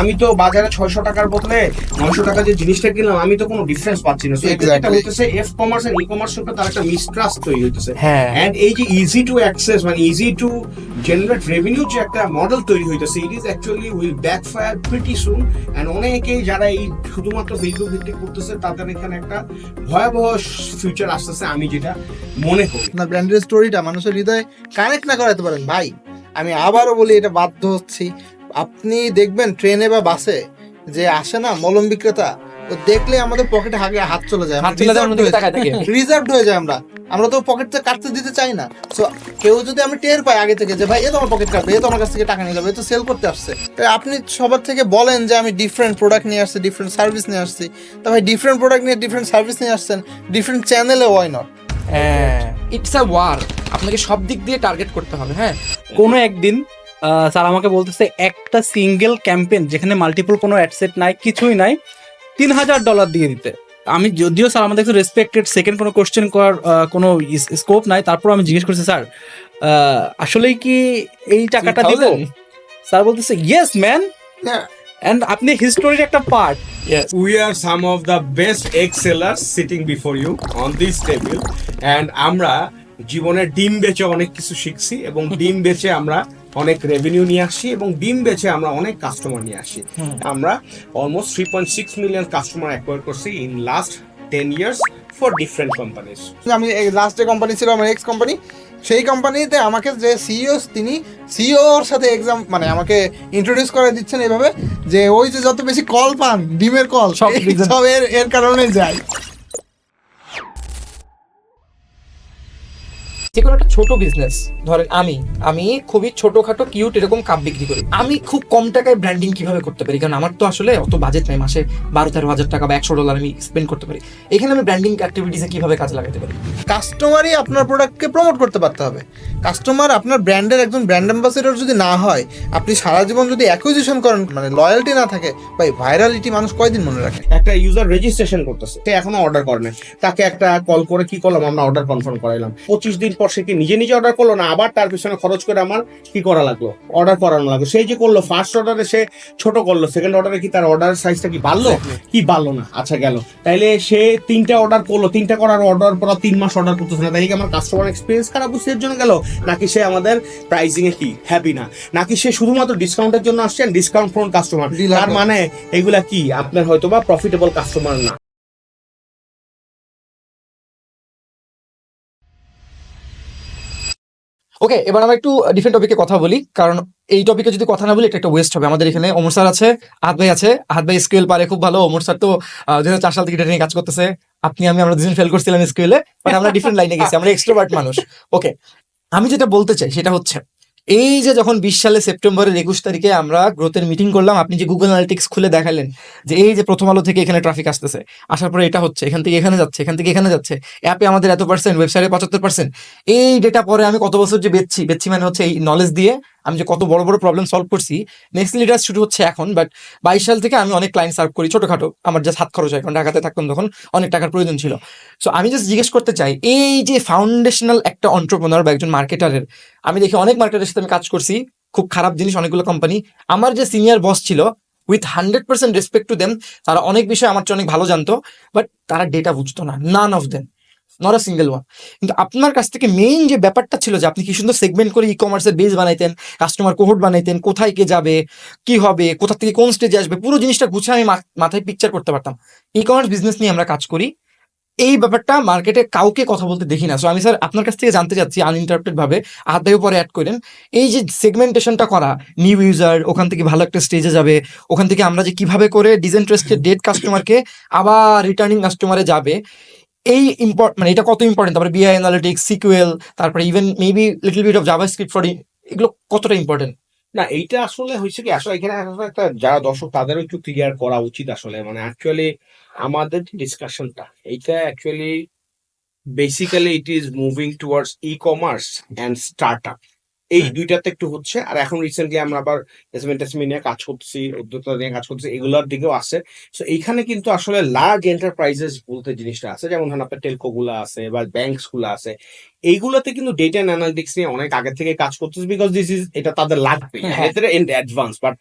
আমি তো বাজারে ছয়শো টাকার বদলে নয়শো টাকা যে জিনিসটা কিনলাম আমি তো কোনো ডিফারেন্স পাচ্ছি না। এটা হইতেছে F commerce and e commerce উপরে তার একটা মিসট্রাস্ট তৈরি হইতেছে। হ্যাঁ। এন্ড এই যে ইজি টু অ্যাক্সেস মানে ইজি টু জেনারেট রেভিনিউ যে একটা মডেল তৈরি হইতেছে it is actually will backfire pretty soon and অনেকেই যারা এই শুধুমাত্র ফেসবুক ভিত্তিক করতেছে তাদের এখানে একটা ভয়াবহ ফিউচার আসতেছে আমি যেটা মনে করি। আপনার ব্র্যান্ডের স্টোরিটা মানুষের হৃদয়ে কানেক্ট না করাতে পারেন। ভাই আমি আবারও বলি এটা বাধ্য হচ্ছি। আপনি দেখবেন ট্রেনে বা বাসে যে আসে না মলম বিক্রেতা তো দেখলে আমাদের পকেটে আগে হাত চলে যায়। রিজার্ভড হয়ে যায় আমরা। আমরা তো পকেটটা কাটতে দিতে চাই না। সো কেউ যদি আমি টের পাই আগে থেকে যে ভাই এ তো আমার পকেট কাটবে এ তো আমার কাছ থেকে টাকা নিয়ে যাবে এ তো সেল করতে আসছে। আপনি সবার থেকে বলেন যে আমি ডিফারেন্ট প্রোডাক্ট নিয়ে আসছি ডিফারেন্ট সার্ভিস নিয়ে আসছি। তা ভাই ডিফারেন্ট প্রোডাক্ট নিয়ে ডিফারেন্ট সার্ভিস নিয়ে আসছেন ডিফারেন্ট চ্যানেলে ওয়াই নট হ্যাঁ ইটস আ ওয়ার আপনাকে সব দিক দিয়ে টার্গেট করতে হবে হ্যাঁ? কোনো একদিন স্যার আমাকে বলতেছে একটা সিঙ্গেল ক্যাম্পেন যেখানে মাল্টিপল কোনো অ্যাডসেট নাই কিছুই নাই তিন হাজার ডলার দিয়ে দিতে। আমি যদিও স্যার আমাদের একটু রেসপেক্টেড সেকেন্ড কোনো কোশ্চেন করার কোনো স্কোপ নাই তারপর আমি জিজ্ঞেস করছি স্যার আহ, আসলেই কি এই টাকাটা দিব? স্যার বলতেছে ইয়েস ম্যান অ্যান্ড আপনি হিস্টোরির একটা part Yes. we are some of the best egg sellers sitting before you on this table. And আমরা জীবনের ডিম বেচে অনেক কিছু শিখছি এবং ডিম বেচে আমরা অনেক রেভিনিউ নিয়ে আসি এবং ডিম বেচে আমরা অনেক কাস্টমার নিয়ে আসি। আমরা almost three point six million customer acquire করছি in last ten years for different companies আমি লাস্ট যে কোম্পানি ছিল আমার এক্স কোম্পানি সেই কোম্পানিতে আমাকে যে সিইও তিনি সিইওর সাথে এক্সাম মানে আমাকে ইন্ট্রোডিউস করে দিচ্ছেন এভাবে যে ওই যে যত বেশি কল পান ডিমের কল সব সব এর এর কারণে যায়। যে কোনো একটা ছোট বিজনেস ধরেন আমি আমি খুবই ছোটখাটো কিউট এরকম কাপ বিক্রি করি। আমি খুব কম টাকায় ব্র্যান্ডিং কীভাবে করতে পারি? কারণ আমার তো আসলে অত বাজেট নাই মাসে বারো তেরো হাজার টাকা বা একশো ডলার আমি স্পেন্ড করতে পারি। এখানে আমি ব্র্যান্ডিং অ্যাক্টিভিটিসে কীভাবে কাজে লাগাতে পারি? কাস্টমারই আপনার প্রোডাক্টকে প্রমোট করতে পারতে হবে। কাস্টমার আপনার ব্র্যান্ডের একজন ব্র্যান্ড অ্যাম্বাসেডর যদি না হয় আপনি সারা জীবন যদি অ্যাকুইজিশন করেন মানে লয়্যালটি না থাকে ভাই ভাইরালিটি মানুষ কয়দিন মনে রাখে? একটা ইউজার রেজিস্ট্রেশন করতেছে সে এখনও অর্ডার করে নাই। তাকে একটা কল করে কি করলাম আমরা অর্ডার কনফার্ম করাইলাম। পঁচিশ দিন পর সে কি নিজে নিজে অর্ডার করল না আবার তার পিছনে খরচ করে আমার কি করা লাগল? অর্ডার করানো লাগল। সেই যে করল ফার্স্ট অর্ডারে সে ছোট করল সেকেন্ড অর্ডারে কি তার অর্ডার সাইজটা কি বাড়লো? কি বাড়লো না? আচ্ছা গেল। তাইলে সে তিনটা অর্ডার করল। তিনটা করার অর্ডার পর তিন মাস অর্ডার করতেছে না। তাই কি আমার কাস্টমার এক্সপিরিয়েন্স খারাপ হচ্ছে জন্য গেল? নাকি সে আমাদের প্রাইসিং এ কি হ্যাপি না? নাকি সে শুধুমাত্র ডিসকাউন্টের জন্য আসছেন ডিসকাউন্ট ফ্রন্ট কাস্টমার তার মানে এগুলা কি? আপনার হয়তো বা প্রফিটেবল কাস্টমার না। ওকে এবার আমরা একটু ডিফারেন্ট টপিকে কথা বলি, কারণ এই টপিকে যদি কথা না বলি, এটা একটা ওয়েস্ট হবে। আমাদের এখানে অমর স্যার আছে আহাত ভাই আছে। আহাত ভাই স্কুল পারে খুব ভালো। অমর স্যার তো দু হাজার চার সাল থেকে এটা কাজ করতেছে। আপনি, আমি, আমরা দুজন ফেল করছিলাম স্কুলে বাট আমরা ডিফারেন্ট লাইনে গেছি। আমরা এক্সট্রোভার্ট মানুষ। ওকে আমি যেটা বলতে চাই, সেটা হচ্ছে এই যে যখন বিশ সালে সেপ্টেম্বরের একুশ তারিখে আমরা গ্রোথের মিটিং করলাম, আপনি যে গুগল অ্যানালিটিক্স খুলে দেখালেন যে এই যে প্রথম আলো থেকে এখানে ট্রাফিক আসতেছে, আসার পরে এটা হচ্ছে, এখান থেকে এখানে যাচ্ছে, এখান থেকে এখানে যাচ্ছে অ্যাপে আমাদের এত পার্সেন্ট ওয়েবসাইটে পঁচাত্তর পার্সেন্ট এই ডেটা পরে আমি কত বছর যে বেচছি বেচছি মানে হচ্ছে এই নলেজ দিয়ে আমি যে কত বড় বড় প্রবলেম সলভ করছি নেক্সট লিডার শুরু হচ্ছে এখন বাট বাইশ সাল থেকে আমি অনেক ক্লায়েন্ট সার্ভ করি ছোটোখাটো। আমার জাস্ট হাত খরচ হয়, কারণ ঢাকাতে থাকতাম তখন অনেক টাকার প্রয়োজন ছিল। সো আমি জাস্ট জিজ্ঞেস করতে চাই, এই যে ফাউন্ডেশনাল একটা অন্টারপ্রনার বা একজন মার্কেটারের আমি দেখি অনেক মার্কেটারের সাথে আমি কাজ করছি, খুব খারাপ জিনিস অনেকগুলো কোম্পানি আমার যে সিনিয়র বস ছিল with hundred percent respect to them তারা অনেক বিষয় আমার চেয়ে অনেক ভালো জানতো বাট তারা ডেটা বুঝতো না none of them not a single one কিন্তু আপনার কাছ থেকে মেইন যে ব্যাপারটা ছিল যে আপনি কি সুন্দর সেগমেন্ট করে ই কমার্সের বেস বানাইতেন কাস্টমার কোহট বানাইতেন, কোথায় কে যাবে, কি হবে, কোথা থেকে কোন স্টেজে আসবে, পুরো জিনিসটা গুছিয়ে আমি মাথায় পিকচার করতে পারতাম। ই কমার্স বিজনেস নিয়ে আমরা কাজ করি। এই ব্যাপারটা মার্কেটে কাউকে কথা বলতে দেখি না। সো আমি স্যার আপনার কাছ থেকে জানতে চাচ্ছি আনইন্টারাপ্টেড ভাবে হাত পরে অ্যাড করেন। এই যে সেগমেন্টেশনটা করা নিউ ইউজার ওখান থেকে ভালো একটা স্টেজে যাবে, ওখান থেকে আমরা যে কীভাবে করে ডিসইন্টারেস্টেড ডেট কাস্টমারকে আবার রিটার্নিং কাস্টমারে যাবে এই ইম্পর্ট মানে এটা কত ইম্পর্টেন্ট তারপরে বিআই অ্যানালিটিক্স সিকুয়েল তারপরে even maybe little bit of JavaScript for এগুলো কতটা ইম্পর্টেন্ট না, এইটা আসলে হয়েছে কি, আসলে এখানে একটা যারা দর্শক, তাদেরও একটু ক্লিয়ার করা উচিত আসলে। মানে অ্যাকচুয়ালি আমাদের ডিসকাশনটা এইটা actually basically it is moving towards e commerce and start up এই দুইটাতে একটু হচ্ছে আর এখন রিসেন্টলি আমরা আবার এসএমএন নিয়ে কাজ করছি উদ্যোক্তা নিয়ে কাজ করছি এগুলোর দিকেও আছে। সো এইখানে কিন্তু আসলে লার্জ এন্টারপ্রাইজেস বলতে জিনিসটা আছে যেমন ধরেন আপনার টেলকো গুলো আছে বা ব্যাংকসগুলো আছে এইগুলোতে কিন্তু ডেটা অ্যানালিটিক্স নিয়ে অনেক আগে থেকে কাজ করতেছে বিকজ দিস ইজ এটা তাদের লাগবে। হ্যাঁ। এদের in advance but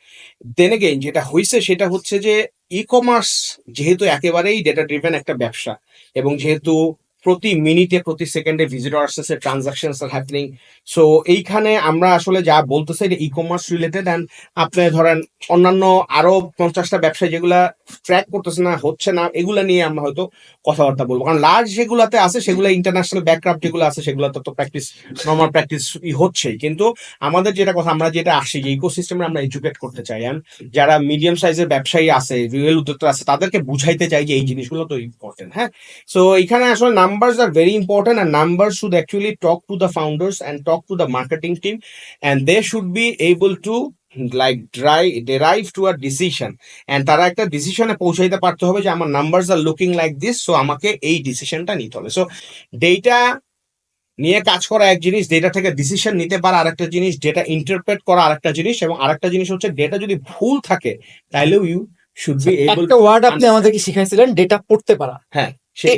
then again যেটা হয়েছে সেটা হচ্ছে যে ই কমার্স যেহেতু একেবারেই ডেটা ড্রিভেন একটা ব্যবসা এবং যেহেতু প্রতি মিনিটে, প্রতি সেকেন্ডে ভিজিটর আসতেছে ট্রানজাকশন আর হ্যাপনিং সো এইখানে আমরা আসলে যা বলতেছি এটা ই কমার্স রিলেটেড অ্যান্ড আপনি ধরেন অন্যান্য আরও পঞ্চাশটা ব্যবসা যেগুলা ট্র্যাক করতেছে না, হচ্ছে না, এগুলা নিয়ে আমরা হয়তো কথাবার্তা বলব। কারণ লার্জ যেগুলাতে আছে, সেগুলো ইন্টারন্যাশনাল ব্যাকগ্রাউন্ড যেগুলো আছে, সেগুলোতে তো প্র্যাকটিস নর্মাল প্র্যাকটিস হচ্ছেই। কিন্তু আমাদের যেটা কথা, আমরা যেটা আসি, যে ইকোসিস্টেমে আমরা এডুকেট করতে চাই। And যারা মিডিয়াম সাইজের ব্যবসায়ী আছে রিয়েল উদ্যোক্তা আছে, তাদেরকে বুঝাইতে চাই যে এই জিনিসগুলো তো ইম্পর্টেন্ট হ্যাঁ? সো এখানে আসলে numbers are very important and number should actually talk to the founders and talk to the marketing team and they should be able to like dry derive to a decision and তারা একটা ডিসিশনে পৌঁছাইতে পারতে হবে যে আমার numbers are looking like this so আমাকে এই ডিসিশনটা নিতে হবে। সো ডেটা নিয়ে কাজ করা এক জিনিস ডেটা থেকে ডিসিশন নিতে পারা আরেকটা জিনিস ডেটা ইন্টারপ্রেট করা আরেকটা জিনিস এবং আরেকটা জিনিস হচ্ছে ডেটা যদি ভুল থাকে তাহলেও ইউ শুড বি এবল একটা ওয়ার্ড আপনি আমাদেরকে শিখাইছিলেন ডেটা পড়তে পারা। হ্যাঁ।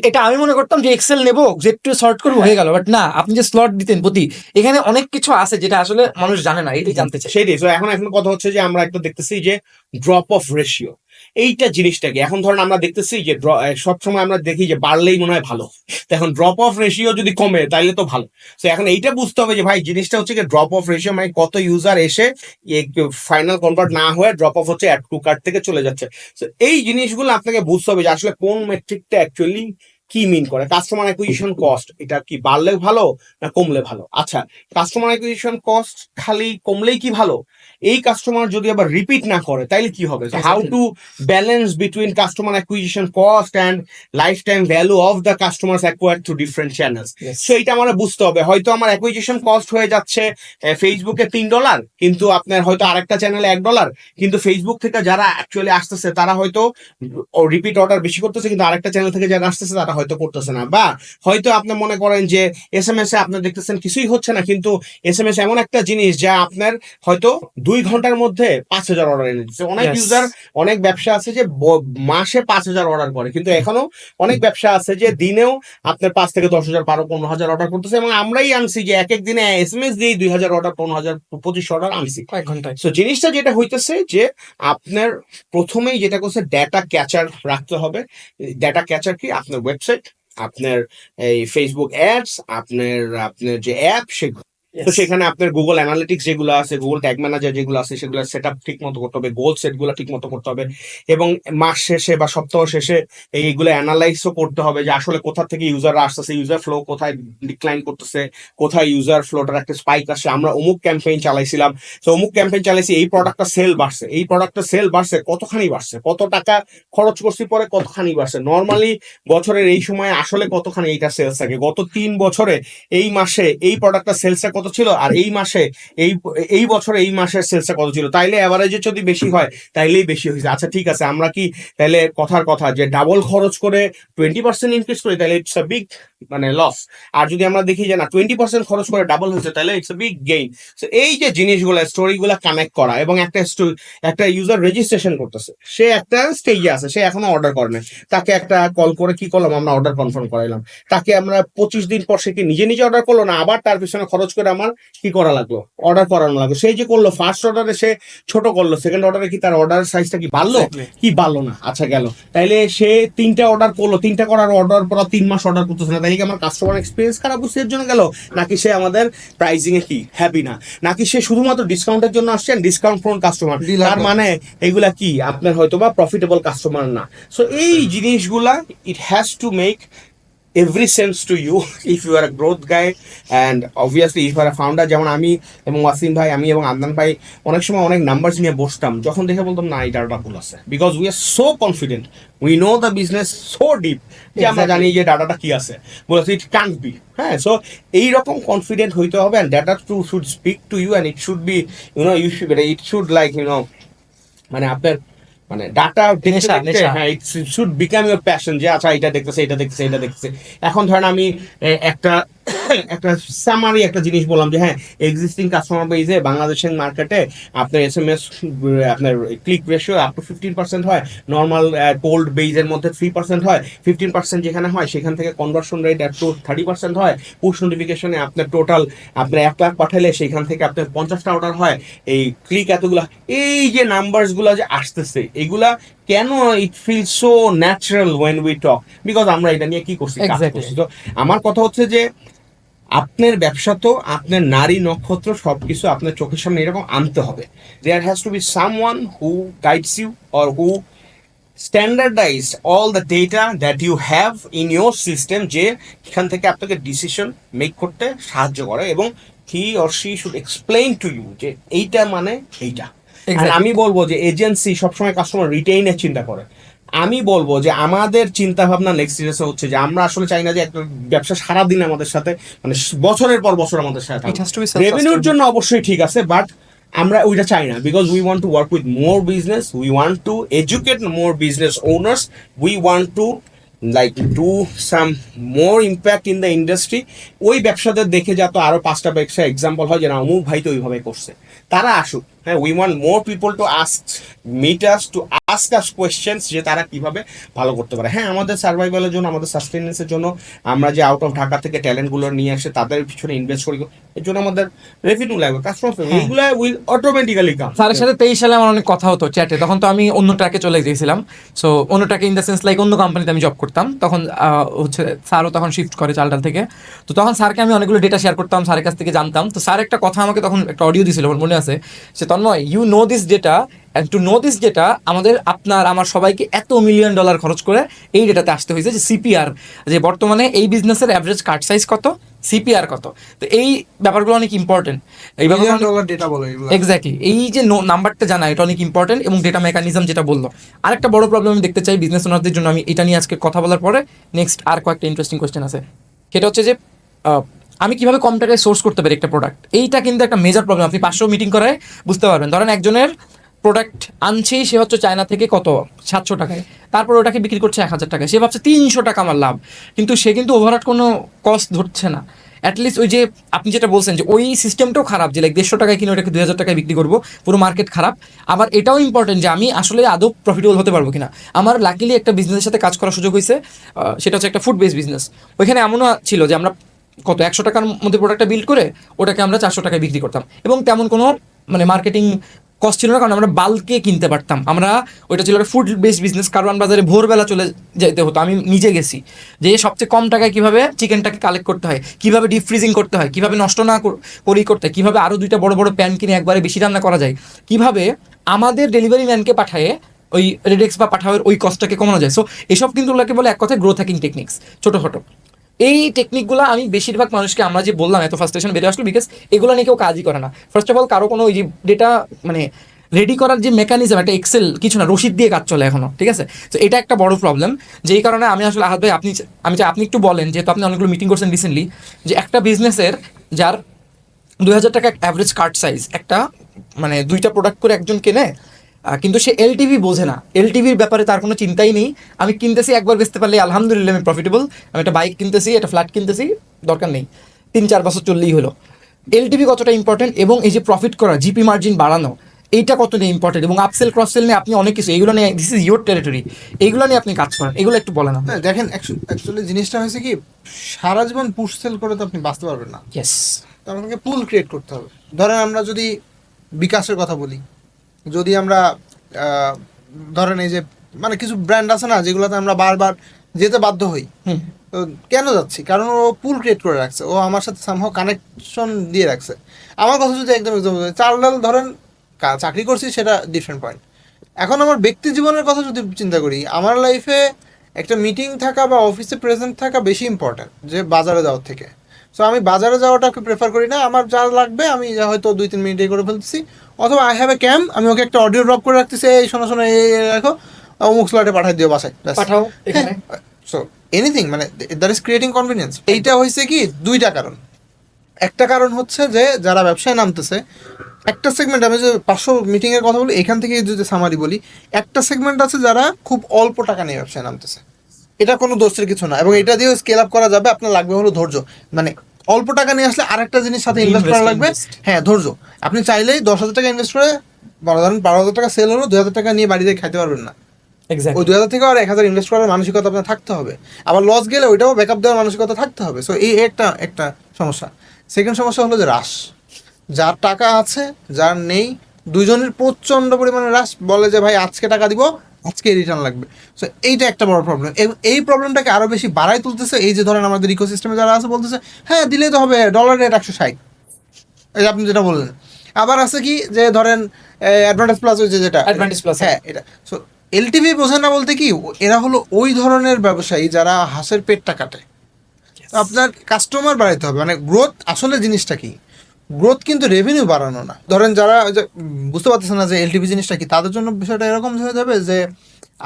এটা আমি মনে করতাম যে এক্সেল নেব যে একটু শর্ট করব হয়ে গেল। বাট না আপনি যে স্লট দিতেন প্রতি এখানে অনেক কিছু আছে যেটা আসলে মানুষ জানে না এটাই জানতে চাই সেটাই। তো এখন এখন কথা হচ্ছে যে আমরা একটা দেখতেছি যে ড্রপ অফ রেশিও এইটা জিনিসটা কি এখন ধরেন আমরা দেখতেছি যে সব সময় আমরা দেখি যে বাড়লেই মনে হয় ভালো। তো এখন ড্রপ অফ রেশিও যদি কমে তাহলে তো ভালো। তো এখন এইটা বুঝতে হবে যে, ভাই, জিনিসটা হচ্ছে কি ড্রপ অফ রেশিও মানে কত ইউজার এসে ফাইনাল কনভার্ট না হয়ে ড্রপ অফ হচ্ছে অ্যাড টু কার্ড থেকে চলে যাচ্ছে। তো এই জিনিসগুলো আপনাকে বুঝতে হবে যে, আসলে কোন মেট্রিকটা অ্যাকচুয়ালি কি মিন করে? কাস্টমার অ্যাকুইজিশন কস্ট এটা কি বাড়লে ভালো না কমলে ভালো? আচ্ছা কাস্টমার অ্যাকুইজিশন কস্ট খালি কমলেই কি ভালো? এই কাস্টমার যদি আবার রিপিট না করে তাইলে কি হবে? How to balance between customer acquisition cost and lifetime value of the customers acquired through different channels so এটা আমার বুঝতে হবে। হয়তো আমার অ্যাকুইজিশন কস্ট হয়ে যাচ্ছে ফেসবুকে তিন ডলার কিন্তু আপনার হয়তো আরেকটা চ্যানেলে এক ডলার কিন্তু ফেসবুক থেকে যারা অ্যাকচুয়ালি আসতেছে তারা হয়তো রিপিট অর্ডার বেশি করতেছে কিন্তু আরেকটা চ্যানেল থেকে যারা আসতেছে তারা হয়তো করতেছে না। বা হয়তো আপনি মনে করেন যে এস এম এস এ আপনি দেখতেছেন কিছুই হচ্ছে না কিন্তু এস এম এস এমন একটা জিনিস যা আপনার হয়তো দুই ঘণ্টার মধ্যে পাঁচ হাজার অর্ডার এনে দিচ্ছে। অনেক ইউজার অনেক ব্যবসা আছে যে মাসে পাঁচ হাজার অর্ডার করে কিন্তু এখনও অনেক ব্যবসা আছে যে দিনেও আপনার পাঁচ থেকে দশ হাজার বারো পনেরো হাজার অর্ডার করতেছে এবং আমরাই আনছি যে এক এক দিনে এস এম এস দিয়ে দুই হাজার অর্ডার পনেরো হাজার পঁচিশ অর্ডার আনছি। কয়েক ঘন্টায়। সো জিনিসটা যেটা হইতেছে যে আপনার প্রথমেই যেটা করছে ডেটা ক্যাচার রাখতে হবে। ডেটা ক্যাচার কি? আপনার ওয়েবসাইট আপনার এই ফেসবুক অ্যাডস আপনার আপনার যে অ্যাপ সেগুলো তো সেখানে আপনার গুগল অ্যানালিটিক্স যেগুলো আছে গুগল ট্যাগ ম্যানেজার যেগুলো আছে সেগুলো সেট আপ ঠিক মতো করতে হবে গোল সেটগুলো ঠিক মতো করতে হবে এবং মাস শেষে বা সপ্তাহ শেষে এইগুলো অ্যানালাইজও করতে হবে যে আসলে কোথা থেকে ইউজাররা আসতেছে ইউজার ফ্লো কোথায় ডিক্লাইন করতেছে কোথায় ইউজার ফ্লোটার একটা স্পাইক আসছে। আমরা অমুক ক্যাম্পেইন চালাইছিলাম তো অমুক ক্যাম্পেইন চালাইছি এই প্রোডাক্টটা সেল বাড়ছে এই প্রোডাক্টটা সেল বাড়ছে কতখানি বাড়ছে কত টাকা খরচ করছি পরে কতখানি বাড়ছে? নর্মালি বছরের এই সময় আসলে কতখানি এইটা সেলস থাকে? গত তিন বছরে এই মাসে এই প্রোডাক্টটা সেলসটা কত ছিল? আর এই মাসে, এই এই বছরে এই মাসের সেলসটা কত ছিল? তাইলে অ্যাভারেজে যদি বেশি হয়, তাইলেই বেশি হয়েছে। আচ্ছা ঠিক আছে, আমরা কি তাইলে কথার কথা যে ডাবল খরচ করে টোয়েন্টি পার্সেন্ট ইনক্রিজ করি তাহলে ইটস আ বিগ মানে লস আর যদি আমরা দেখি যে না টোয়েন্টি পার্সেন্ট খরচ করে ডাবল হয়েছে তাহলে it's a big gain so এই যে জিনিসগুলো স্টোরিগুলো কানেক্ট করা এবং একটা একটা ইউজার রেজিস্ট্রেশন করতেছে, সে একটা স্টেজে আছে, সে এখনও অর্ডার করে নাই। তাকে একটা কল করে কি করলাম, আমরা অর্ডার কনফার্ম করাইলাম। তাকে আমরা পঁচিশ দিন পর সে কি নিজে নিজে অর্ডার করল না, আবার তার পিছনে খরচ করে আমার কি করা লাগল? অর্ডার করানো লাগল। সেই যে করল ফার্স্ট অর্ডারে সে ছোট করল সেকেন্ড অর্ডারে কি তার অর্ডার সাইজটা কি বাড়লো? কি বাড়লো না? আচ্ছা গেল। তাইলে সে তিনটা অর্ডার করল। তিনটা করার অর্ডার পর তিন মাস অর্ডার করতেছে না। তাই কি আমার কাস্টমার এক্সপিরিয়েন্স খারাপ হচ্ছে? এর জন্য গেল। নাকি সে আমাদের প্রাইজিং এ কি হ্যাপি না? নাকি সে শুধুমাত্র ডিসকাউন্টের জন্য আসছেন ডিসকাউন্ট ফ্রন্ট কাস্টমার তার মানে এগুলা কি? আপনার হয়তো বা প্রফিটেবল কাস্টমার না। সো এই জিনিসগুলা it has to make every sense to you if you are growth guy and obviously if are founder যেমন আমি এবং ওয়াসিম ভাই আমি এবং আন্দান ভাই অনেক সময় অনেক নাম্বারস নিয়ে বসতাম যখন দেখে বলতাম না এই ডাটা ভুল আছে। Because we are so confident we know the business so deep যে আমরা জানি যে ডাটাটা কি আছে। বলেছি ইট ক্যান্ট বি হ্যাঁ? সো এইরকম কনফিডেন্ট হইতে হবে and data too should speak to you and it should be you know you should it should like you know মানে আপনার মানে ডাটা। হ্যাঁ it should become your passion যে আচ্ছা এটা দেখতেছে এটা দেখতেছে এটা দেখতেছে এখন ধরেন আমি একটা একটা সামারি একটা জিনিস বললাম যে হ্যাঁ এক্সিস্টিং কাস্টমার বেজে বাংলাদেশের মার্কেটে আপনার এস এম এস আপনার click ratio up to fifteen percent হয়। নর্মাল কোল্ড বেজের মধ্যে থ্রি পার্সেন্ট হয়। ফিফটিন পার্সেন্ট যেখানে হয়, সেখান থেকে conversion rate up to thirty percent হয়। পুশ নোটিফিকেশনে আপনার টোটাল আপনার এক লাখ পাঠালে সেখান থেকে আপনার পঞ্চাশটা অর্ডার হয়। এই ক্লিক এতগুলা, এই যে নাম্বারসগুলো যে আসতেছে, এগুলা কেন it feel so natural when we talk because আমরা এটা নিয়ে কি করছি? কাজ করছি। তো আমার কথা হচ্ছে যে আপনার ব্যবসা তো আপনার নারী নক্ষত্র সবকিছু আপনার চোখের সামনে এরকম আনতে হবে। There has to be some one who guides you or who standardize all the data that you have in your system যে এখান থেকে আপনাকে ডিসিশন মেক করতে সাহায্য করে এবং he or she should explain to you যে এইটা মানে এইটা আর আমি বলব যে এজেন্সি সবসময় কাস্টমার রিটেইনের চিন্তা করে। আমি বলব যে আমাদের চিন্তা ভাবনা নেক্সট সিরিয়াসে হচ্ছে যে আমরা আসলে চাই না যে একটা ব্যবসা সারাদিন আমাদের সাথে মানে বছরের পর বছর আমাদের সাথে রেভিনিউর জন্য অবশ্যই ঠিক আছে বাট আমরা ওইটা চাই না। Because we want to work with more business we want to educate more business owners we want to like do some more impact in the industry ওই ব্যবসাদের দেখে যাতে আরও পাঁচটা ব্যবসা এক্সাম্পল হয় যে না অমুক ভাই তো ওইভাবে করছে। তারা আসুক। হ্যাঁ we want more people to ask meet us to ask us questions যে তারা কীভাবে ভালো করতে পারে। হ্যাঁ আমাদের সার্ভাইভালের জন্য আমাদের সাস্টেনেন্সের জন্য আমরা যে আউট অফ ঢাকা থেকে ট্যালেন্টগুলো নিয়ে আসে তাদের পিছনে ইনভেস্ট করি এর জন্য আমাদের রেভিনিউ লাগবে কাস্টমার এইগুলো উইল অটোমেটিক্যালি কাম স্যারের সাথে তেইশ সালে আমার অনেক কথা হতো চ্যাটে তখন তো আমি অন্য ট্র্যাকে চলে গিয়েছিলাম। সো অন্য ট্র্যাকে ইন দ্য সেন্স লাইক অন্য কোম্পানিতে আমি জব করতাম। তখন হচ্ছে স্যারও তখন শিফট করে চালটাল থেকে। তো তখন স্যারকে আমি অনেকগুলো ডেটা শেয়ার করতাম স্যারের কাছ থেকে জানতাম। তো স্যার একটা কথা আমাকে তখন একটা অডিও দিয়েছিল আমার মনে আছে। সে Tanmoy you know this data and to know this data আমাদের আপনার আমার সবাইকে এত মিলিয়ন ডলার খরচ করে এই ডেটাতে আসতে হয়েছে যে সিপিআর যে বর্তমানে এই বিজনেসের অ্যাভারেজ কার্ড সাইজ কত সিপিআর কত। তো এই ব্যাপারগুলো অনেক ইম্পর্টেন্ট এই ব্যাপারগুলো ডলার ডেটা বলো এক্স্যাক্টলি এই যে নাম্বারটা জানা এটা অনেক ইম্পর্টেন্ট এবং ডেটা মেকানিজম যেটা বলল। আরেকটা বড় প্রবলেম আমি দেখতে চাই বিজনেস ওনারদের জন্য আমি এটা নিয়ে আজকে কথা বলার পরে নেক্সট আর কয়েকটা ইন্টারেস্টিং কোয়েশ্চেন আছে। সেটা হচ্ছে যে আমি কীভাবে কম টাকায় সোর্স করতে পারি একটা প্রোডাক্ট এইটা কিন্তু একটা মেজর প্রবলেম আপনি পাঁচশো মিটিং করায় বুঝতে পারবেন। ধরেন একজনের প্রোডাক্ট আনছেই, সে হচ্ছে চায়না থেকে কত? সাতশো টাকায়। তারপর ওটাকে বিক্রি করছে এক হাজার টাকায়। সে ভাবছে তিনশো টাকা আমার লাভ। কিন্তু সে কিন্তু ওভারঅল কোনো কস্ট ধরছে না। অ্যাটলিস্ট ওই যে আপনি যেটা বলছেন যে ওই সিস্টেমটাও খারাপ যে লাইক দেড়শো টাকায় কিনে ওটাকে দুই হাজার টাকায় বিক্রি করব, পুরো মার্কেট খারাপ। আবার এটাও ইম্পর্টেন্ট যে, আমি আসলে আদৌ প্রফিটেবল হতে পারব কিনা। আমার লাকিলি একটা বিজনেসের সাথে কাজ করার সুযোগ হয়েছে সেটা হচ্ছে একটা ফুড বেস বিজনেস ওইখানে এমনও ছিল যে, আমরা কত, একশো টাকার মধ্যে প্রোডাক্টটা বিল্ড করে ওটাকে আমরা চারশো টাকায় বিক্রি করতাম। এবং তেমন কোনো মানে মার্কেটিং কস্ট ছিল না, কারণ আমরা বাল্কে কিনতে পারতাম। আমরা, ওইটা ছিল ফুড বেস বিজনেস কারওয়ান বাজারে ভোরবেলা চলে যেতে হতো। আমি নিজে গেছি যে সবচেয়ে কম টাকায় কীভাবে চিকেনটাকে কালেক্ট করতে হয়, কীভাবে ডিপ ফ্রিজিং করতে হয়, কীভাবে নষ্ট না কর- করতে হয় কীভাবে আরও দুইটা বড় বড় প্যান কিনে একবারে বেশি রান্না করা যায়, কীভাবে আমাদের ডেলিভারি ম্যানকে পাঠায়ে ওই রেডেক্স বা পাঠাওয়ের ওই কস্টটাকে কমানো যায়। সো এসব কিন্তু ওগুলোকে বলে এক কথায় গ্রোথ হ্যাকিং টেকনিক্স ছোটো ছোটো এই টেকনিকগুলো আমি বেশিরভাগ মানুষকে, আমরা যে বললাম, এত ফার্স্টেশন বেরিয়ে আসলো বিকজ এগুলো নিয়ে কেউ কাজই করে না। ফার্স্ট অফ অল কারও কোনো ওই যে ডেটা মানে রেডি করার যে মেকানিজম একটা এক্সেল কিছু না, রসিদ দিয়ে কাজ চলে এখনও, ঠিক আছে? তো এটা একটা বড় প্রবলেম যেই কারণে আমি আসলে আহাত ভাই, আপনি আমি চাই আপনি একটু বলেন, যেহেতু আপনি অনেকগুলো মিটিং করছেন রিসেন্টলি যে একটা বিজনেসের যার দুই হাজার টাকা অ্যাভারেজ কার্ড সাইজ একটা মানে দুইটা প্রোডাক্ট করে একজন কেনে কিন্তু সে এলটিভি বোঝে না। এলটিভির ব্যাপারে তার কোনো চিন্তাই নেই। আমি কিনতেছি একবার বেচতে পারলে আলহামদুলিল্লাহ আমি প্রফিটেবল আমি একটা বাইক কিনতেছি একটা ফ্ল্যাট কিনতেছি দরকার নেই। তিন চার বছর চললেই হলো। এলটিভি কতটা ইম্পর্টেন্ট এবং এই যে প্রফিট করা জিপি মার্জিন বাড়ানো এইটা কতটা ইম্পর্টেন্ট এবং আপসেল ক্রস সেল নিয়ে আপনি অনেক কিছু এইগুলো নিয়ে দিস ইজ ইয়োর টেরিটরি এইগুলো নিয়ে আপনি কাজ করেন এগুলো একটু বলেন দেখেন অ্যাকচুয়ালি জিনিসটা হয়েছে কি সারা জীবন পুশ সেল করে তো আপনি বাঁচতে পারবেন না। ইয়েস আপনাকে পুল ক্রিয়েট করতে হবে। ধরেন আমরা যদি বিকাশের কথা বলি যদি আমরা ধরেন এই যে মানে কিছু ব্র্যান্ড আছে না যেগুলোতে আমরা বারবার যেতে বাধ্য হই। তো কেন যাচ্ছি? কারণ ও পুল ক্রিয়েট করে রাখছে। ও আমার সাথে সামহাও কানেকশন দিয়ে রাখছে। আমার কথা যদি একদম একদম চাল ডাল ধরেন চাকরি করছি সেটা ডিফারেন্ট পয়েন্ট এখন আমার ব্যক্তি জীবনের কথা যদি চিন্তা করি আমার লাইফে একটা মিটিং থাকা বা অফিসে প্রেজেন্ট থাকা বেশি ইম্পর্ট্যান্ট যে বাজারে যাওয়ার থেকে। সো আমি বাজারে যাওয়াটাকে প্রেফার করি না। আমার যা লাগবে আমি হয়তো দুই তিন মিনিটে করে ফেলতেছি। অথবা আই হ্যাভ এ ক্যাম আমি ওকে একটা অডিও ড্রপ করে রাখতেছি এই শোনো শোনো এই রাখো। অমুক স্লটে পাঠাই দিও বাসায় পাঠাও এখানে। সো এনিথিং মানে দ্যাট ইজ ক্রিয়েটিং কনভিনিয়েন্স এইটা হয়েছে কি দুইটা কারণ। একটা কারণ হচ্ছে যে যারা ব্যবসায় নামতেছে একটা সেগমেন্ট আমি যে পাঁচশো মিটিংয়ের কথা বলি এখান থেকে যদি সামারি বলি একটা সেগমেন্ট আছে যারা খুব অল্প টাকা নিয়ে ব্যবসায় নামতেছে। এটা কোনো দোষের কিছু না এবং এটা দিয়েও স্কেল আপ করা যাবে আপনার লাগবে হলো ধৈর্য। মানে অল্প টাকা নিয়ে আসলে আরেকটা জিনিস সাথে ইনভেস্ট করা লাগবে। হ্যাঁ ধৈর্য। আপনি চাইলেই দশ হাজার টাকা ইনভেস্ট করে বড় ধরেন বারো হাজার টাকা সেল হলো দুই হাজার টাকা নিয়ে বাড়িতে খাইতে পারবেন না। ওই দুই হাজার থেকে আর এক হাজার ইনভেস্ট করার মানসিকতা আপনার থাকতে হবে। আবার লস গেলে ওইটাও ব্যাকআপ দেওয়ার মানসিকতা থাকতে হবে। সো এই একটা একটা সমস্যা। সেকেন্ড সমস্যা হলো যে রাশ যার টাকা আছে যার নেই দুজনের প্রচণ্ড পরিমাণে রাশ বলে যে ভাই আজকে টাকা দিব আজকে রিটার্ন লাগবে। সো এইটা একটা বড় প্রবলেম এই প্রবলেমটাকে আরও বেশি বাড়াই তুলতেছে এই যে ধরেন আমাদের ইকোসিস্টেমে যারা আছে বলতেছে হ্যাঁ দিলেই তো হবে ডলার রেট একশো ষাট। এই যে আপনি যেটা বললেন। আবার আছে কি যে ধরেন অ্যাডভান্টেজ প্লাস হয়েছে যেটা। অ্যাডভান্টেজ প্লাস হ্যাঁ। এটা। সো এলটিভি বোঝে না বলতে কি এরা হলো ওই ধরনের ব্যবসায়ী যারা হাঁসের পেটটা কাটে। আপনার কাস্টমার বাড়াইতে হবে। মানে গ্রোথ আসলে জিনিসটা কি? গ্রোথ কিন্তু রেভিনিউ বাড়ানো না। ধরেন যারা বুঝতে পারতেছে না যে এলটিভি জিনিসটা কি, তাদের জন্য বিষয়টা এরকম হয়ে যাবে যে,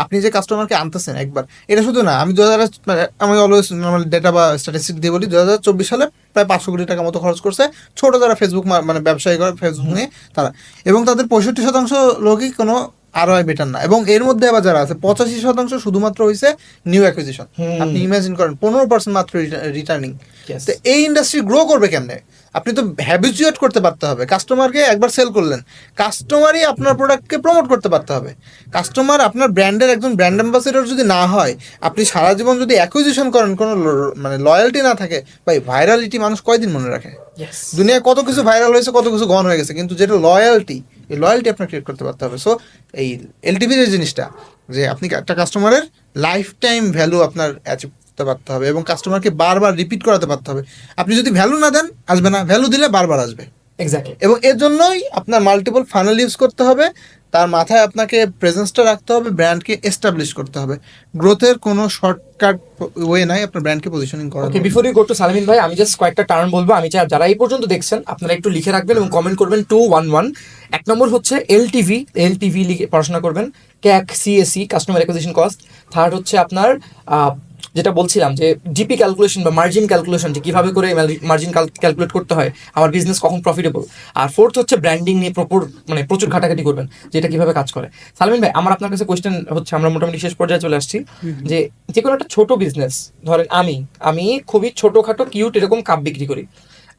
আপনি যে কাস্টমারকে আনতেছেন একবার, এটা শুধু না, আমি দু হাজার মানে আমি অলওয়েজ নর্মাল ডেটা বা স্ট্যাটিস্টিক দিয়ে বলি দু হাজার চব্বিশ সালে প্রায় পাঁচশো কোটি টাকা মতো খরচ করছে ছোটো যারা ফেসবুক মানে ব্যবসায়ী করে ফেসবুক নিয়ে তারা। এবং তাদের পঁয়ষট্টি শতাংশ লোকই কোনো আরও বেটার না। এবং এর মধ্যে আবার যারা আছে পঁচাশি শতাংশ শুধুমাত্র হয়েছে নিউ অ্যাকুইজিশন আপনি ইমাজিন করেন পনেরো পার্সেন্ট মাত্র রিটার্নিং তো এই ইন্ডাস্ট্রি গ্রো করবে কেমনে? আপনি তো হ্যাবিচুয়েট করতে পারতে হবে। কাস্টমারকে একবার সেল করলেন। কাস্টমারই আপনার প্রোডাক্টকে প্রমোট করতে পারতে হবে। কাস্টমার আপনার ব্র্যান্ডের একজন ব্র্যান্ড অ্যাম্বাসেডর যদি না হয় আপনি সারা জীবন যদি অ্যাকুইজিশন করেন কোনো মানে লয়্যালটি না থাকে ভাই ভাইরালিটি মানুষ কয়দিন মনে রাখে. দুনিয়ায় কত কিছু ভাইরাল হয়েছে কত কিছু গন হয়ে গেছে কিন্তু যেটা লয়্যালটি এই লয়্যালটি আপনার ক্রিয়েট করতে পারতে হবে। সো এই এলটিভি যে জিনিসটা যে আপনি একটা কাস্টমারের লাইফ টাইম ভ্যালু আপনার অ্যাচিভ করতে পারতে হবে এবং কাস্টমারকে বারবার রিপিট করাতে পারতে হবে। আপনি যদি ভ্যালু না দেন আসবে না। ভ্যালু দিলে বারবার আসবে। এক্স্যাক্টলি এবং এর জন্যই আপনার মাল্টিপল ফানেল ইউজ করতে হবে। তার মাথায় আপনাকে প্রেজেন্সটা রাখতে হবে ব্র্যান্ডকে এস্টাবলিশ করতে হবে। গ্রোথের কোনো শর্টকাট ওয়ে নাই আপনার ব্র্যান্ডকে পজিশনিং করা okay before you go to Salamin ভাই আমি জাস্ট কয়েকটা টার্ম বলব। আমি চাই যারা এই পর্যন্ত দেখছেন আপনারা একটু লিখে রাখবেন এবং কমেন্ট করবেন টু ওয়ান ওয়ান এক নম্বর হচ্ছে এলটিভি এলটিভি লিখে পড়াশোনা করবেন। CAC CAC customer acquisition cost third হচ্ছে আপনার যেটা বলছিলাম যে ডিপি ক্যালকুলেশন বা মার্জিন ক্যালকুলেশন যে কীভাবে করে মার্জিন ক্যালকুলেট করতে হয় আমার বিজনেস কখন প্রফিটেবল আর ফোর্থ হচ্ছে ব্র্যান্ডিং নিয়ে প্রপুর মানে প্রচুর ঘাটাঘাটি করবেন যেটা কীভাবে কাজ করে। সালমিন ভাই আমার আপনার কাছে কোয়েশ্চেন হচ্ছে আমরা মোটামুটি শেষ পর্যায়ে চলে আসছি যে যে কোনো একটা ছোট বিজনেস ধরেন আমি আমি খুবই ছোটখাটো কিউট এরকম কাপ বিক্রি করি।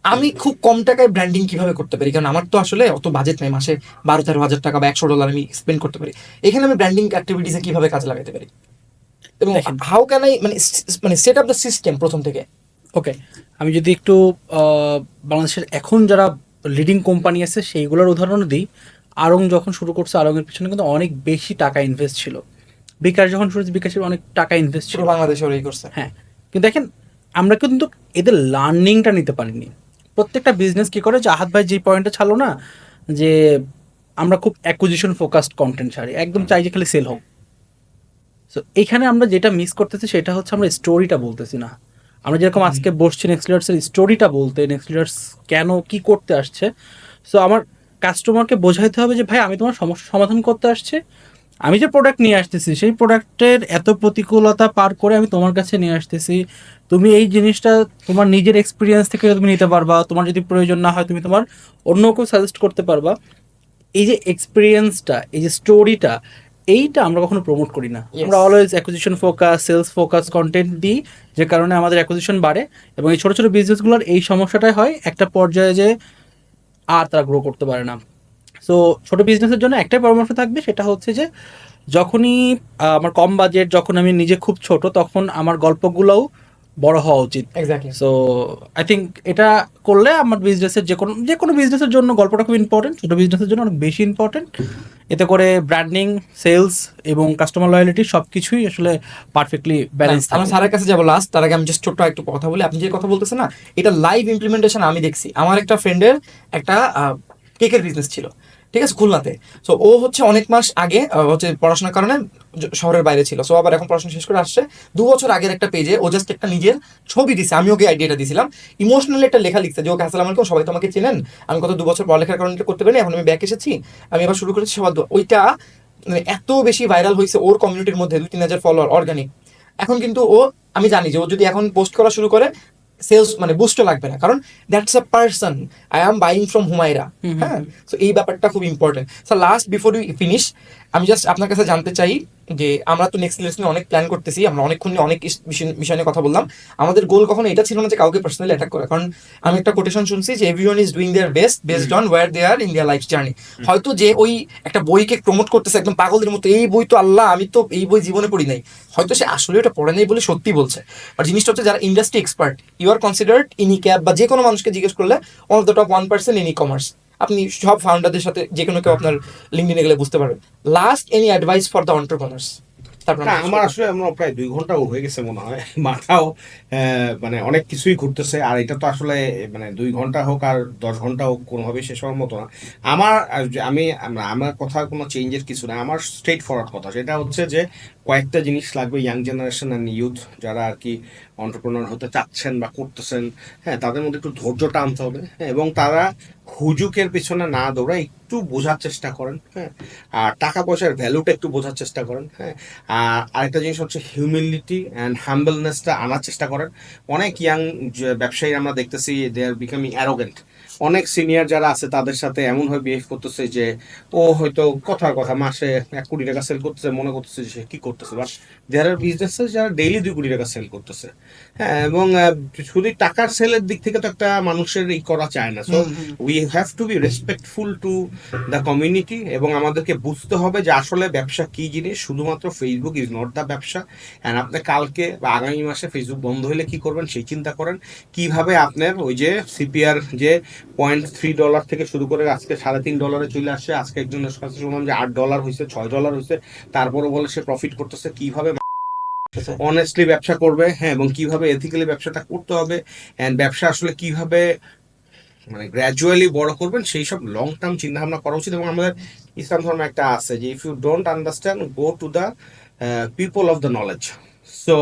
আমি খুব কম টাকায় ব্র্যান্ডিং কীভাবে করতে পারি? কারণ আমার তো আসলে অত বাজেট নেই মাসে বারো তেরো হাজার টাকা বা একশো ডলার আমি স্পেন্ড করতে পারি। এখানে আমি ব্র্যান্ডিং অ্যাক্টিভিটিসে কীভাবে কাজে লাগাতে পারি? এবং। হাউ ক্যান আই মানে মানে সেট আপ দ্য সিস্টেম প্রথম থেকে? ওকে আমি যদি একটু বাংলাদেশের এখন যারা লিডিং কোম্পানি আছে সেইগুলোর উদাহরণ দিই। আরং যখন শুরু করছে আরঙের পিছনে কিন্তু অনেক বেশি টাকা ইনভেস্ট ছিল। বিকাশ যখন শুরু বিকাশের অনেক টাকা ইনভেস্ট ছিল। বাংলাদেশে ওরাই করছে। হ্যাঁ। কিন্তু দেখেন আমরা কিন্তু এদের লার্নিংটা নিতে পারিনি। প্রত্যেকটা বিজনেস কি করে যে আহাত ভাই যে পয়েন্টটা ছাড়লো না যে আমরা খুব অ্যাকুজিশন ফোকাসড কন্টেন্ট ছাড়ি। একদম চাই যে খালি সেল হোক। সো এখানে আমরা যেটা মিস করতেছি সেটা হচ্ছে আমরা স্টোরিটা বলতেছি না। আমরা যেরকম আজকে বসছি নেক্সট স্টোরিটা বলতে নেক্সট লিডার্স কেন কি করতে আসছে। সো আমার কাস্টমারকে বোঝাইতে হবে যে ভাই আমি তোমার সমস্যা সমাধান করতে আসছি। আমি যে প্রোডাক্ট নিয়ে আসতেছি সেই প্রোডাক্টের এত প্রতিকূলতা পার করে আমি তোমার কাছে নিয়ে আসতেছি। তুমি এই জিনিসটা তোমার নিজের এক্সপিরিয়েন্স থেকে তুমি নিতে পারবা তোমার যদি প্রয়োজন না হয় তুমি তোমার অন্য কেউ সাজেস্ট করতে পারবা। এই যে এক্সপিরিয়েন্সটা এই যে স্টোরিটা এইটা আমরা কখনো প্রমোট করি না। আমরা always acquisition focus sales focus content দিই যে কারণে আমাদের অ্যাকুজিশন বাড়ে এবং এই ছোটো ছোটো বিজনেসগুলোর এই সমস্যাটাই হয় একটা পর্যায়ে যে আর তারা গ্রো করতে পারে না। সো ছোটো বিজনেসের জন্য একটাই পরামর্শ থাকবে সেটা হচ্ছে যে যখনই আমার কম বাজেট যখন আমি নিজে খুব ছোট তখন আমার গল্পগুলোও বড় হওয়া উচিত। সো আই থিঙ্ক এটা করলে আমার বিজনেসের যে কোনো যে কোনো বিজনেসের জন্য গল্পটা খুব ইম্পর্টেন্ট ছোটো বিজনেসের জন্য অনেক বেশি ইম্পর্টেন্ট এতে করে ব্র্যান্ডিং সেলস এবং কাস্টমার লয়ালিটি সব কিছুই আসলে পারফেক্টলি ব্যালেন্স আমরা স্যারের কাছে যাব লাস্ট তার আগে আমি জাস্ট ছোট্ট একটু কথা বলি। আপনি যে কথা বলতেছেন না এটা লাইভ ইমপ্লিমেন্টেশন আমি দেখছি। আমার একটা ফ্রেন্ডের একটা কেকের বিজনেস ছিল। ঠিক আছে, খুলনাতে। সো ও হচ্ছে অনেক মাস আগে হচ্ছে পড়াশোনার কারণে শহরের বাইরে ছিল। সো আবার এখন পড়াশোনা শেষ করে আসছে। দু বছর আগের একটা পেজে ও জাস্ট একটা নিজের ছবি দিছে। আমি ওকে আইডিয়াটা দিছিলাম। ইমোশনালি একটা লেখা লিখছে যে, ওকে, আসসালাম আলাইকুম, সবাই তোমাকে চেনেন। আমি কত দু বছর পড়ালেখার কারণে করতে পারি এখন আমি ব্যাক এসেছি। আমি এবার শুরু করেছি সবার ওইটা মানে এত বেশি ভাইরাল হয়েছে ওর কমিউনিটির মধ্যে, দুই তিন হাজার ফলোয়ার অর্গানিক এখন কিন্তু ও, আমি জানি যে ও যদি এখন পোস্ট করা শুরু করে সেলস মানে বুস্টও লাগবে না। কারণ that's a person I am buying from Humaira. হ্যাঁ? সো এই ব্যাপারটা খুব important sir last before you finish আমি জাস্ট আপনার কাছে জানতে চাই যে আমরা তো নেক্সট লেসনে অনেক প্ল্যান করতেছি আমরা অনেকক্ষণ অনেক বিষয় নিয়ে কথা বললাম। আমাদের গোল কখনো এটা ছিল না যে কাউকে পার্সোনালি অ্যাটাক করা। কারণ আমি একটা কোটেশন শুনছি যে everyone is doing their best based on where they are in their life journey হয়তো যে ওই একটা বইকে প্রমোট করতেছে একদম পাগলদের মতো এই বই তো আল্লাহ আমি তো এই বই জীবনে পড়ি নাই। হয়তো সে আসলে ওটা পড়ে নাই বলে সত্যি বলছে। আর জিনিসটা হচ্ছে যারা industry expert you are considered ইনি ক্যাব বা যে কোনো মানুষকে জিজ্ঞেস করলে one of the top one percent in e commerce আপনি সব ফাউন্ডারদের সাথে যে কোনো কেউ আপনার লিঙ্কডিনে গেলে বুঝতে পারবেন। Last any advice for the entrepreneurs আমার আসলে আমরা প্রায় দুই ঘন্টাও হয়ে গেছে মনে হয়। মাথাও মানে অনেক কিছুই ঘুরতেছে। আর এটা তো আসলে মানে দুই ঘণ্টা হোক আর দশ ঘণ্টা হোক কোনোভাবেই শেষ হওয়ার মতো না। আমার আমি আমার কথা কোনো চেঞ্জের কিছু না আমার স্ট্রেট ফরওয়ার্ড কথা সেটা হচ্ছে যে কয়েকটা জিনিস লাগবে ইয়াং জেনারেশন অ্যান্ড ইউথ যারা আর কি অন্টারপ্রনার হতে চাচ্ছেন বা করতেছেন হ্যাঁ তাদের মধ্যে একটু ধৈর্যটা আনতে হবে হ্যাঁ, এবং তারা হুজুকের পিছনে না দৌড়ে একটু বোঝার চেষ্টা করেন হ্যাঁ আর টাকা পয়সার ভ্যালুটা একটু বোঝার চেষ্টা করেন হ্যাঁ আর আরেকটা জিনিস হচ্ছে হিউমিলিটি অ্যান্ড হাম্বলনেসটা আনার চেষ্টা করেন। অনেক ইয়াং ব্যবসায়ী আমরা দেখতেছি দে আর বিকামিং অ্যারোগেন্ট অনেক সিনিয়র যারা আছে, তাদের সাথে এমন হয় বিহেভ করতেছে যে, ও হয়তো কথার কথা মাসে এক কোটি টাকা সেল করতেছে, মনে করতেছে যে কি করতেছে। দেয়ার আর বিজনেস যারা ডেইলি দুই কোটি টাকা সেল করতেছে। হ্যাঁ এবং শুধু টাকার সেলের দিক থেকে তো একটা মানুষের ই করা চায় না। So we have to be respectful to the community এবং আমাদেরকে বুঝতে হবে যে আসলে ব্যবসা কি জিনিস। শুধুমাত্র ফেসবুক ইজ নট দ্য ব্যবসা। অ্যান্ড আপনি কালকে বা আগামী মাসে ফেসবুক বন্ধ হলে কি করবেন সেই চিন্তা করেন। কীভাবে আপনার ওই যে সিপিআর যে পয়েন্ট থ্রি ডলার থেকে শুরু করে আজকে সাড়ে তিন ডলারে চলে আসছে আজকে একজনের কাছে শুনলাম যে আট ডলার হয়েছে ছয় ডলার হয়েছে তারপরে বলে সে প্রফিট করতেছে। কীভাবে অনেস্টলি ব্যবসা করবে হ্যাঁ এবং কীভাবে এথিক্যালি ব্যবসাটা করতে হবে অ্যান্ড ব্যবসা আসলে কীভাবে মানে গ্র্যাজুয়ালি বড় করবেন, সেই সব লং টার্ম চিন্তা ভাবনা করা উচিত, এবং আমাদের ইসলাম ধর্মে একটা আছে যে if you don't understand go to the people of the knowledge so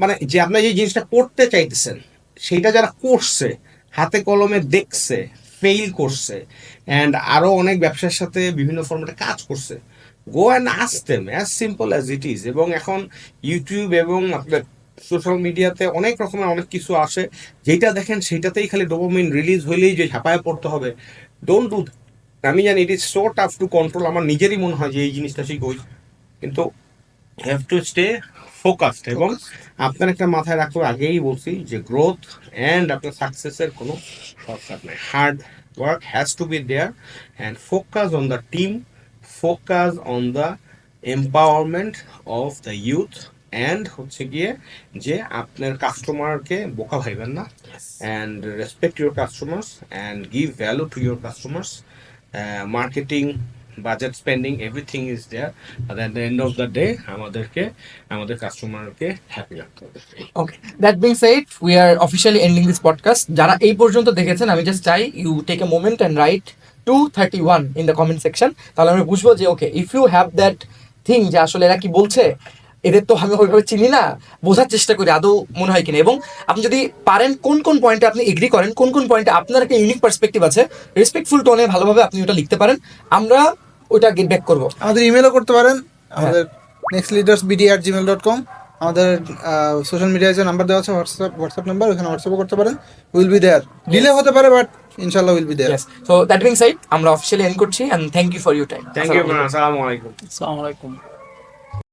মানে যে আপনি যে জিনিসটা করতে চাইতেছেন, সেইটা যারা করছে, হাতে কলমে দেখছে ফেইল করছে অ্যান্ড আরও অনেক ব্যবসার সাথে বিভিন্ন ফর্মেটে কাজ করছে go and ask them as simple as it is এবং এখন ইউটিউব এবং আপনার সোশ্যাল মিডিয়াতে অনেক রকমের অনেক কিছু আসে। যেটা দেখেন সেটাতেই খালি ডোপামিন রিলিজ হইলেই যে ঝাঁপায় পড়তে হবে। ডোন্ট ডু আমি জানি it is so tough to control আমার নিজেরই মনে হয় যে এই জিনিসটা শিখবই কিন্তু হ্যাভ টু স্টে ফোকাসড এবং আপনার একটা মাথায় রাখতে আগেই বলছি যে গ্রোথ অ্যান্ড আপনার সাকসেসের কোনো শর্টকাট নাই। Hard work has to be there and focus on the team focus on the empowerment of the youth and হচ্ছে গিয়ে যে আপনার কাস্টমারকে বোকা ভাইবেন না and respect your customers and give value to your customers marketing budget spending everything is there are at the end of the day আমাদেরকে আমাদের কাস্টমারকে হ্যাপি রাখতে হবে। Okay that being side we are officially ending this podcast যারা এই পর্যন্ত দেখেছেন আমি জাস্ট চাই you take a moment and write to thirty one in the comment section তাহলে আমি বুঝব যে okay if you have that thing যে আসলে এরা কি বলছে এদের তো আমি ওইভাবে চিনি না বোঝার চেষ্টা করি আদৌ মনে হয় কিনা। এবং আপনি যদি পারেন কোন কোন পয়েন্টে আপনি এগ্রি করেন কোন কোন পয়েন্টে আপনার একটা ইউনিক পার্সপেক্টিভ আছে রেসপেক্টফুল টোনে ভালোভাবে আপনি ওটা লিখতে পারেন আমরা ওইটা গেট ব্যাক করব। আমাদের ইমেলও করতে পারেন আমাদের next leaders BD at Gmail dot com আমাদের সোশ্যাল মিডিয়ায় যে নাম্বার দেওয়া আছে হোয়াটসঅ্যাপ হোয়াটসঅ্যাপ নাম্বার ওখানে হোয়াটসঅ্যাপও করতে পারেন উইল বি দেয়ার ডিলে হতে পারে বাট ইনশাল্লাহ will be there yes so that being side আমরা অফিসিয়ালি এন্ড করছি and thank you for your time thank you আসসালামু আলাইকুম আসসালামু আলাইকুম